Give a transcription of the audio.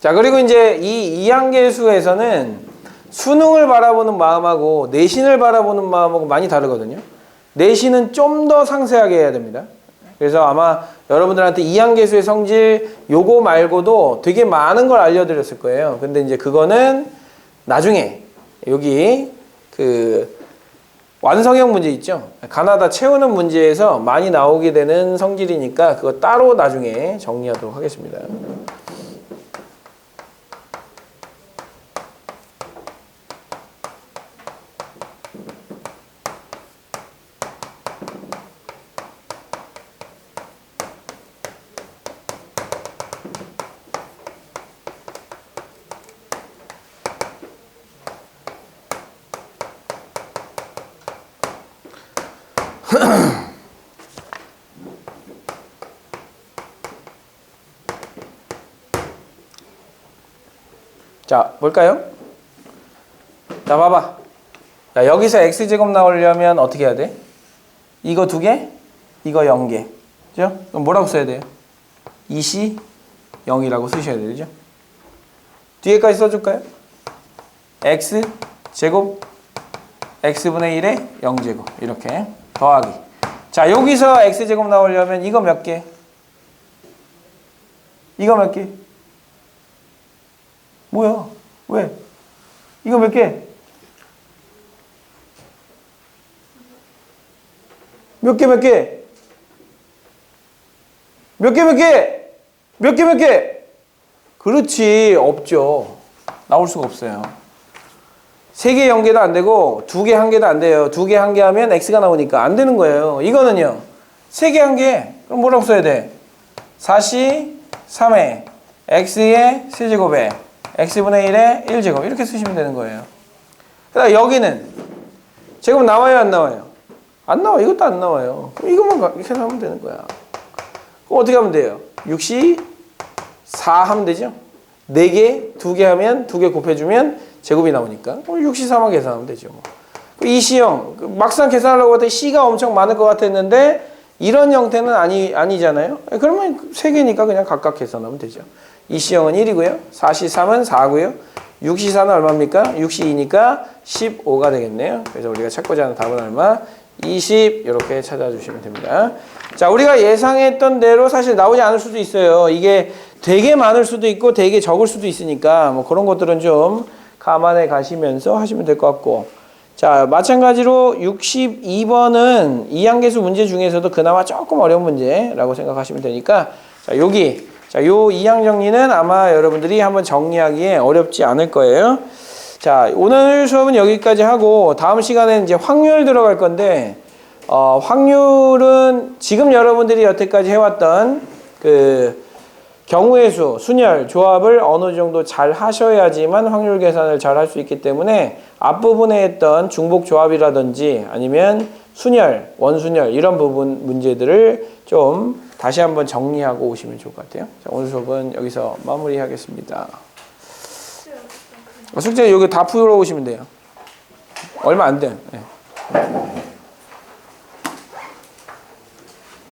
자, 그리고 이제 이 이항계수에서는 수능을 바라보는 마음하고 내신을 바라보는 마음하고 많이 다르거든요. 내신은 좀 더 상세하게 해야 됩니다. 그래서 아마 여러분들한테 이항계수의 성질 요거 말고도 되게 많은 걸 알려드렸을 거예요. 근데 이제 그거는 나중에 여기 그 완성형 문제 있죠. 가나다 채우는 문제에서 많이 나오게 되는 성질이니까 그거 따로 나중에 정리하도록 하겠습니다. 자, 볼까요? 자, 봐봐. 자, 여기서 x제곱 나오려면 어떻게 해야 돼? 이거 두 개, 이거 0개. 그죠? 그럼 뭐라고 써야 돼요? 2c 0이라고 쓰셔야 되죠? 뒤에까지 써줄까요? x 제곱 x분의 1에 0제곱 이렇게 더하기 자 여기서 x제곱 나오려면 이거 몇 개? 이거 몇 개? 뭐야? 왜? 이거 몇 개? 몇 개, 몇 개? 몇 개, 몇 개? 몇 개, 몇 개? 그렇지, 없죠. 나올 수가 없어요. 세 개, 영 개도 안 되고, 두 개, 한 개도 안 돼요. 두 개, 한 개 하면 x가 나오니까 안 되는 거예요. 이거는요, 세 개, 한 개. 그럼 뭐라고 써야 돼? 4c, 3에, x의 세제곱에, x분의 1의 1제곱. 이렇게 쓰시면 되는 거예요. 그 다음 여기는, 제곱 나와요, 안 나와요? 안 나와. 이것도 안 나와요. 그럼 이것만 가- 이렇게 하면 되는 거야. 그럼 어떻게 하면 돼요? 6시 4 하면 되죠? 4개, 2개 하면 2개 곱해주면 제곱이 나오니까 그럼 6시 4만 계산하면 되죠. 뭐. 그 이시형 그 막상 계산하려고 했더니 C가 엄청 많을 것 같았는데 이런 형태는 아니, 아니잖아요. 그러면 3개니까 그냥 각각 계산하면 되죠. 이시형은 1이고요. 4시 3은 4고요. 6시 4는 얼마입니까? 6시 2니까 15가 되겠네요. 그래서 우리가 찾고자 하는 답은 얼마? 20 이렇게 찾아주시면 됩니다. 자, 우리가 예상했던 대로 사실 나오지 않을 수도 있어요. 이게 되게 많을 수도 있고 되게 적을 수도 있으니까 뭐 그런 것들은 좀 감안해 가시면서 하시면 될 것 같고. 자, 마찬가지로 62번은 이항계수 문제 중에서도 그나마 조금 어려운 문제라고 생각하시면 되니까 자, 여기 자, 요 이항 정리는 아마 여러분들이 한번 정리하기에 어렵지 않을 거예요. 자, 오늘 수업은 여기까지 하고 다음 시간에는 이제 확률 들어갈 건데 어, 확률은 지금 여러분들이 여태까지 해왔던 그 경우의 수, 순열, 조합을 어느 정도 잘 하셔야지만 확률 계산을 잘 할 수 있기 때문에 앞부분에 했던 중복 조합이라든지 아니면 순열, 원순열 이런 부분 문제들을 좀 다시 한번 정리하고 오시면 좋을 것 같아요. 자, 오늘 수업은 여기서 마무리하겠습니다. 숙제 여기 다 풀어 오시면 돼요. 얼마 안 돼. 요